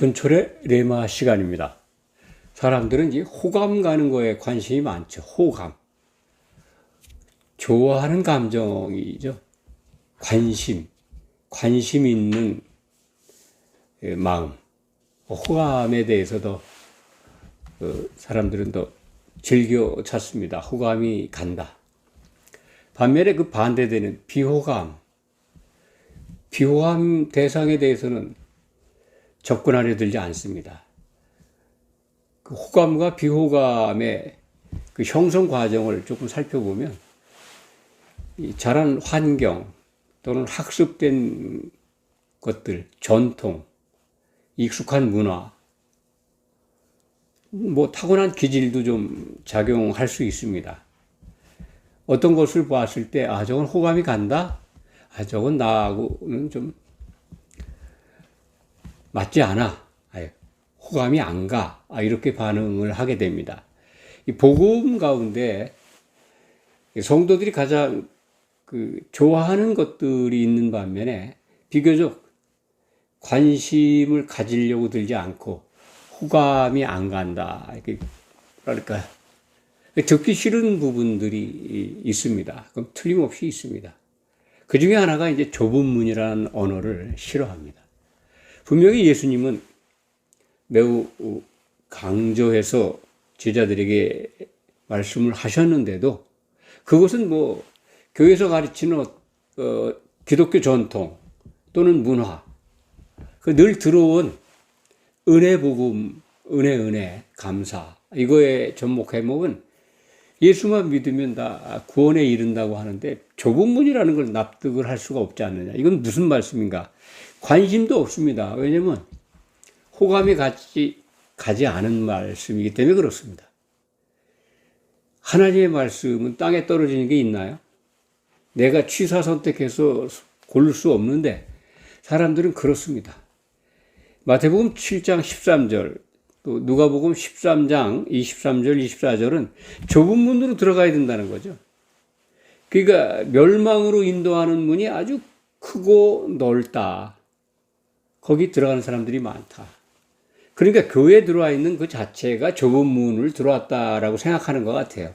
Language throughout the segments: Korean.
현철의 레마 시간입니다. 사람들은 이제 호감 가는 거에 관심이 많죠. 호감. 좋아하는 감정이죠. 관심. 관심 있는 예, 마음. 호감에 대해서도 어, 사람들은 더 즐겨 찾습니다. 호감이 간다. 반면에 그 반대되는 비호감. 비호감 대상에 대해서는 접근하려 들지 않습니다. 그 호감과 비호감의 그 형성 과정을 조금 살펴보면 이 자란 환경 또는 학습된 것들, 전통, 익숙한 문화, 뭐 타고난 기질도 좀 작용할 수 있습니다. 어떤 것을 봤을 때, 아, 저건 호감이 간다? 아, 저건 나하고는 좀 맞지 않아. 호감이 안 가. 아, 이렇게 반응을 하게 됩니다. 이 복음 가운데 성도들이 가장 그 좋아하는 것들이 있는 반면에 비교적 관심을 가지려고 들지 않고 호감이 안 간다. 그러니까 듣기 싫은 부분들이 있습니다. 그럼 틀림없이 있습니다. 그 중에 하나가 이제 좁은 문이라는 언어를 싫어합니다. 분명히 예수님은 매우 강조해서 제자들에게 말씀을 하셨는데도 그것은 뭐 교회에서 가르치는 어, 기독교 전통 또는 문화 그 늘 들어온 은혜 복음 은혜 은혜 감사 이거에 접목 해목은 예수만 믿으면 다 구원에 이른다고 하는데 좁은 문이라는 걸 납득을 할 수가 없지 않느냐. 이건 무슨 말씀인가 관심도 없습니다 왜냐면 호감이 가지 가지 않은 말씀이기 때문에 그렇습니다 하나님의 말씀은 땅에 떨어지는 게 있나요? 내가 취사 선택해서 고를 수 없는데 사람들은 그렇습니다. 마태복음 7장 13절 또 누가복음 13장 23절 24절은 좁은 문으로 들어가야 된다는 거죠. 그러니까 멸망으로 인도하는 문이 아주 크고 넓다. 거기 들어가는 사람들이 많다. 그러니까 교회에 들어와 있는 그 자체가 좁은 문을 들어왔다라고 생각하는 것 같아요.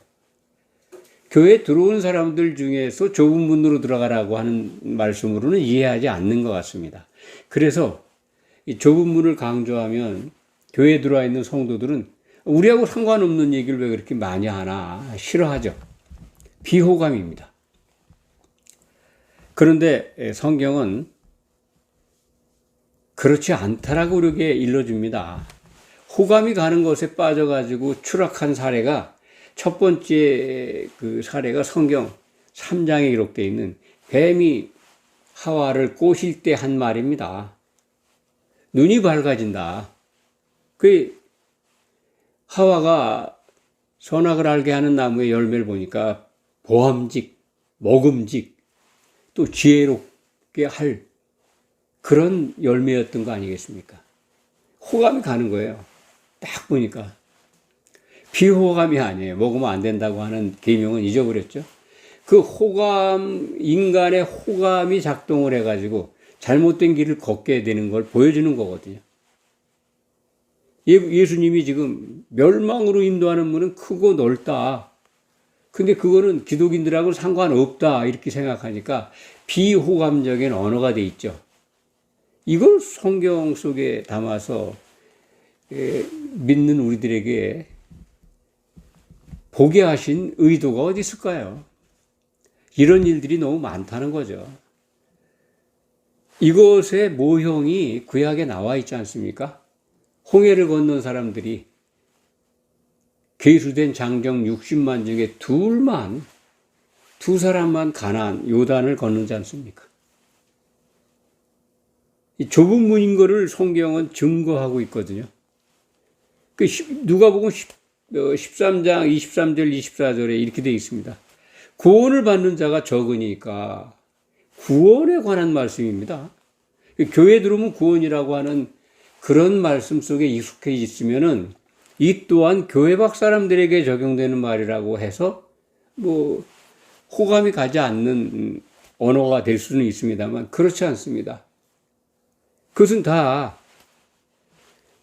교회에 들어온 사람들 중에서 좁은 문으로 들어가라고 하는 말씀으로는 이해하지 않는 것 같습니다. 그래서 이 좁은 문을 강조하면 교회에 들어와 있는 성도들은 우리하고 상관없는 얘기를 왜 그렇게 많이 하나 싫어하죠. 비호감입니다. 그런데 성경은 그렇지 않다라고 우리에게 일러줍니다. 호감이 가는 것에 빠져가지고 추락한 사례가 첫 번째 그 사례가 성경 3장에 기록되어 있는 뱀이 하와를 꼬실 때 한 말입니다. 눈이 밝아진다. 그 하와가 선악을 알게 하는 나무의 열매를 보니까 보암직, 먹음직, 또 지혜롭게 할 그런 열매였던 거 아니겠습니까? 호감이 가는 거예요. 딱 보니까. 비호감이 아니에요. 먹으면 안 된다고 하는 계명은 잊어버렸죠. 그 호감, 인간의 호감이 작동을 해가지고 잘못된 길을 걷게 되는 걸 보여주는 거거든요. 예, 예수님이 지금 멸망으로 인도하는 문은 크고 넓다. 근데 그거는 기독인들하고 상관없다. 이렇게 생각하니까 비호감적인 언어가 돼 있죠. 이걸 성경 속에 담아서 믿는 우리들에게 보게 하신 의도가 어디 있을까요? 이런 일들이 너무 많다는 거죠. 이것의 모형이 구약에 나와 있지 않습니까? 홍해를 건넌 사람들이 계수된 장정 60만 중에 둘만 두 사람만 가난 요단을 건너지 않습니까? 이 좁은 문인 거를 성경은 증거하고 있거든요. 그 누가복음 13장 어, 23절 24절에 이렇게 되어 있습니다. 구원을 받는 자가 적으니까 구원에 관한 말씀입니다. 그 교회 들어오면 구원이라고 하는 그런 말씀 속에 익숙해 있으면은 이 또한 교회 밖 사람들에게 적용되는 말이라고 해서 뭐 호감이 가지 않는 언어가 될 수는 있습니다만 그렇지 않습니다. 그것은 다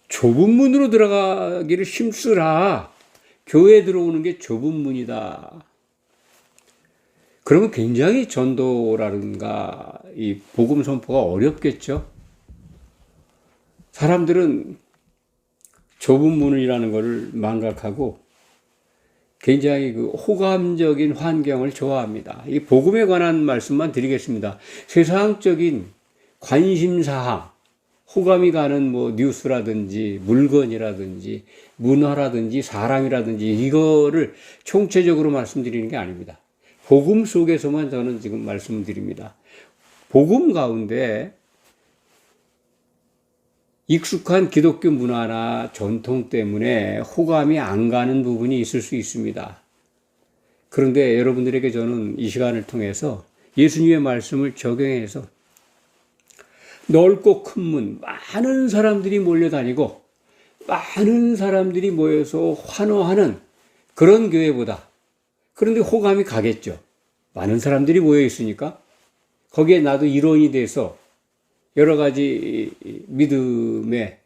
좁은 문으로 들어가기를 힘쓰라. 교회 들어오는 게 좁은 문이다. 그러면 굉장히 전도라든가 이 복음 선포가 어렵겠죠. 사람들은 좁은 문이라는 것을 망각하고 굉장히 그 호감적인 환경을 좋아합니다. 이 복음에 관한 말씀만 드리겠습니다. 세상적인 관심사항, 호감이 가는 뭐 뉴스라든지 물건이라든지 문화라든지 사람이라든지 이거를 총체적으로 말씀드리는 게 아닙니다. 복음 속에서만 저는 지금 말씀드립니다. 복음 가운데 익숙한 기독교 문화나 전통 때문에 호감이 안 가는 부분이 있을 수 있습니다. 그런데 여러분들에게 저는 이 시간을 통해서 예수님의 말씀을 적용해서 넓고 큰 문, 많은 사람들이 몰려다니고 많은 사람들이 모여서 환호하는 그런 교회보다 그런데 호감이 가겠죠. 많은 사람들이 모여 있으니까 거기에 나도 일원이 돼서 여러 가지 믿음에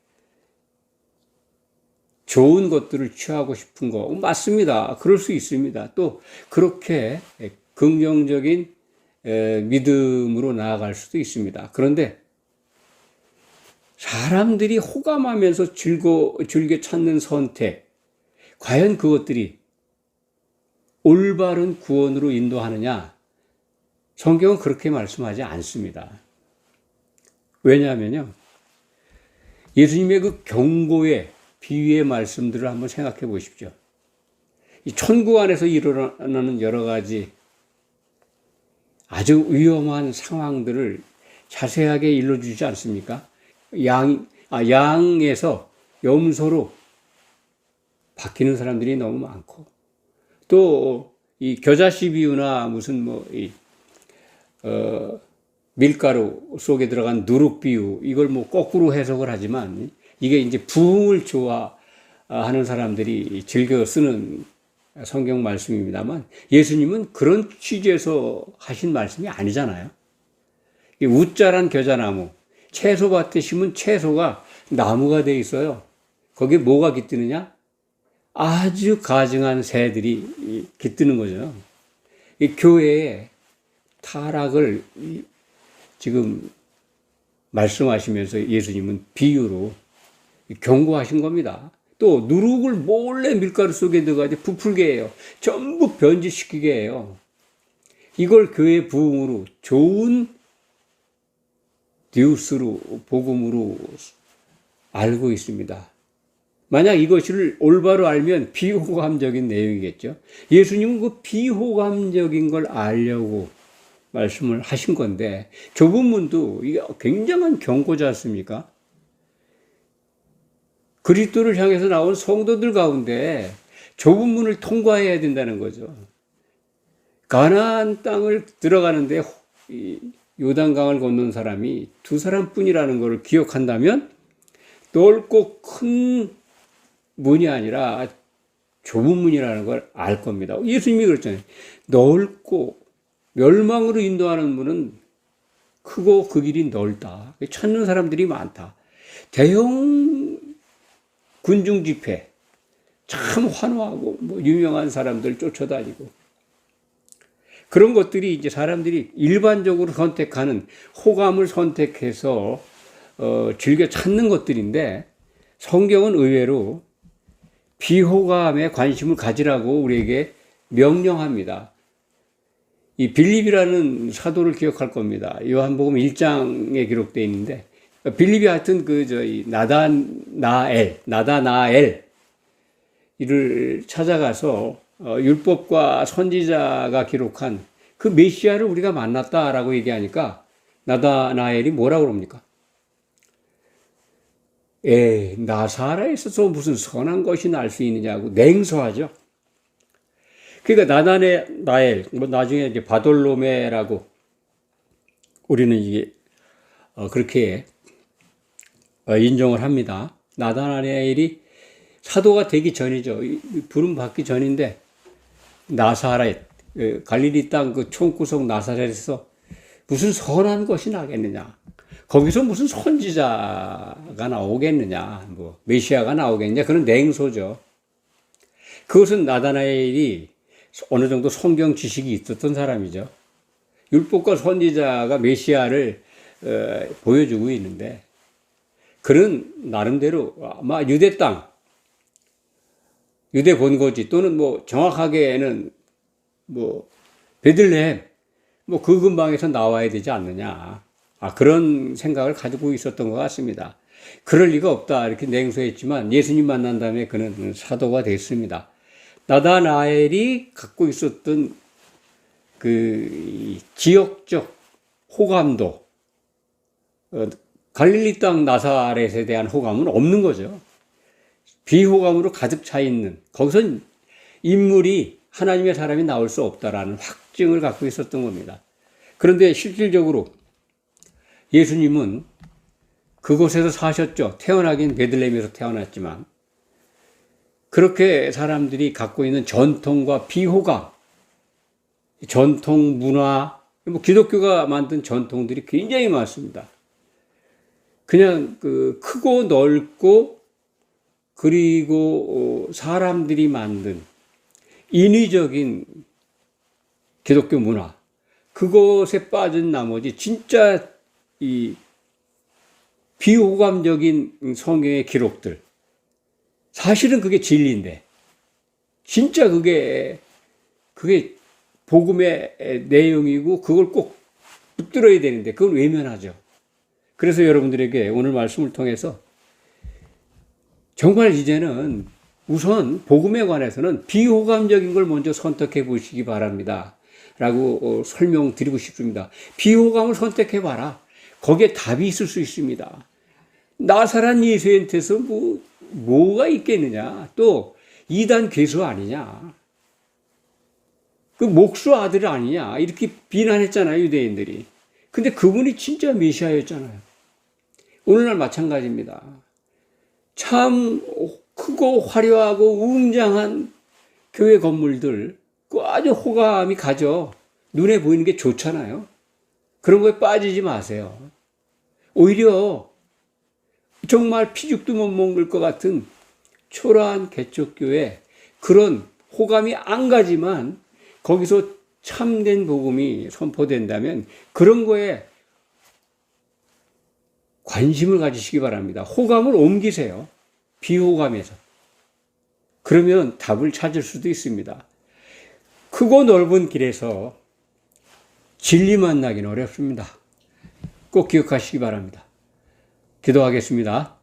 좋은 것들을 취하고 싶은 거 맞습니다. 그럴 수 있습니다. 또 그렇게 긍정적인 믿음으로 나아갈 수도 있습니다. 그런데 사람들이 호감하면서 즐거, 즐겨 찾는 선택, 과연 그것들이 올바른 구원으로 인도하느냐? 성경은 그렇게 말씀하지 않습니다. 왜냐하면요. 예수님의 그 경고의 비유의 말씀들을 한번 생각해 보십시오. 이 천국 안에서 일어나는 여러 가지 아주 위험한 상황들을 자세하게 일러주지 않습니까? 양, 아, 양에서 염소로 바뀌는 사람들이 너무 많고, 또, 이 겨자씨 비유나 무슨 뭐, 이, 어, 밀가루 속에 들어간 누룩 비유, 이걸 뭐 거꾸로 해석을 하지만, 이게 이제 부흥을 좋아하는 사람들이 즐겨 쓰는 성경 말씀입니다만, 예수님은 그런 취지에서 하신 말씀이 아니잖아요. 우짜란 겨자나무, 채소밭에 심은 채소가 나무가 돼 있어요. 거기에 뭐가 깃드느냐? 아주 가증한 새들이 깃드는 거죠. 이 교회의 타락을 지금 말씀하시면서 예수님은 비유로 경고하신 겁니다. 또 누룩을 몰래 밀가루 속에 넣어가지고 부풀게 해요. 전부 변질시키게 해요. 이걸 교회 부흥으로 좋은 뉴스로 복음으로 알고 있습니다. 만약 이것을 올바로 알면 비호감적인 내용이겠죠. 예수님은 그 비호감적인 걸 알려고 말씀을 하신 건데 좁은 문도 이게 굉장한 경고지 않습니까? 그리스도를 향해서 나온 성도들 가운데 좁은 문을 통과해야 된다는 거죠. 가나안 땅을 들어가는데 요단강을 건넌 사람이 두 사람뿐이라는 것을 기억한다면 넓고 큰 문이 아니라 좁은 문이라는 걸 알 겁니다. 예수님이 그랬잖아요. 넓고 멸망으로 인도하는 문은 크고 그 길이 넓다. 찾는 사람들이 많다. 대형 군중 집회 참 환호하고 뭐 유명한 사람들 쫓아다니고 그런 것들이 이제 사람들이 일반적으로 선택하는 호감을 선택해서 어, 즐겨 찾는 것들인데 성경은 의외로 비호감에 관심을 가지라고 우리에게 명령합니다. 이 빌립이라는 사도를 기억할 겁니다. 요한복음 1장에 기록되어 있는데 빌립이 하여튼 그 저희 나다나엘 나다나엘 이를 찾아가서 어, 율법과 선지자가 기록한 그 메시아를 우리가 만났다라고 얘기하니까 나다나엘이 뭐라고 그럽니까? 에 나사라에서 무슨 선한 것이 날 수 있느냐고 냉소하죠. 그러니까 나다나엘 뭐 나중에 이제 바돌로메라고 우리는 이게 어, 그렇게 어, 인정을 합니다. 나다나엘이 사도가 되기 전이죠. 부름 받기 전인데 나사렛, 그 갈릴리 땅 그 총구석 나사렛에서 무슨 선한 것이 나겠느냐. 거기서 무슨 선지자가 나오겠느냐, 뭐 메시아가 나오겠느냐 그런 냉소죠. 그것은 나다나엘이 어느 정도 성경 지식이 있었던 사람이죠. 율법과 선지자가 메시아를 어, 보여주고 있는데 그런 나름대로 아마 유대 땅, 유대 본거지 또는 뭐 정확하게는 뭐 베들레헴 뭐 그 근방에서 나와야 되지 않느냐. 아, 그런 생각을 가지고 있었던 것 같습니다. 그럴 리가 없다. 이렇게 냉소했지만 예수님 만난 다음에 그는 사도가 됐습니다. 나다나엘이 갖고 있었던 그 지역적 호감도, 어, 갈릴리 땅 나사렛에 대한 호감은 없는 거죠. 비호감으로 가득 차 있는, 거기선 인물이 하나님의 사람이 나올 수 없다라는 확증을 갖고 있었던 겁니다. 그런데 실질적으로 예수님은 그곳에서 사셨죠. 태어나긴 베들레헴에서 태어났지만 그렇게 사람들이 갖고 있는 전통과 비호감, 전통 문화, 뭐 기독교가 만든 전통들이 굉장히 많습니다. 그냥 그 크고 넓고 그리고 어, 사람들이 만든 인위적인 기독교 문화. 그것에 빠진 나머지 진짜 이 비호감적인 성경의 기록들. 사실은 그게 진리인데. 진짜 그게 그게 복음의 내용이고 그걸 꼭 붙들어야 되는데 그건 외면하죠. 그래서 여러분들에게 오늘 말씀을 통해서 정말 이제는 우선 복음에 관해서는 비호감적인 걸 먼저 선택해 보시기 바랍니다. 라고 어, 설명드리고 싶습니다. 비호감을 선택해 봐라. 거기에 답이 있을 수 있습니다. 나사란 예수한테서 뭐, 뭐가 있겠느냐. 또, 이단 괴수 아니냐. 그 목수 아들 아니냐. 이렇게 비난했잖아요, 유대인들이. 근데 그분이 진짜 메시아였잖아요. 오늘날 마찬가지입니다. 참 크고 화려하고 웅장한 교회 건물들, 그 아주 호감이 가죠. 눈에 보이는 게 좋잖아요. 그런 거에 빠지지 마세요. 오히려 정말 피죽도 못 먹을 것 같은 초라한 개척교회 그런 호감이 안 가지만 거기서 참된 복음이 선포된다면 그런 거에 관심을 가지시기 바랍니다. 호감을 옮기세요. 비호감에서. 그러면 답을 찾을 수도 있습니다. 크고 넓은 길에서 진리 만나기는 어렵습니다. 꼭 기억하시기 바랍니다. 기도하겠습니다.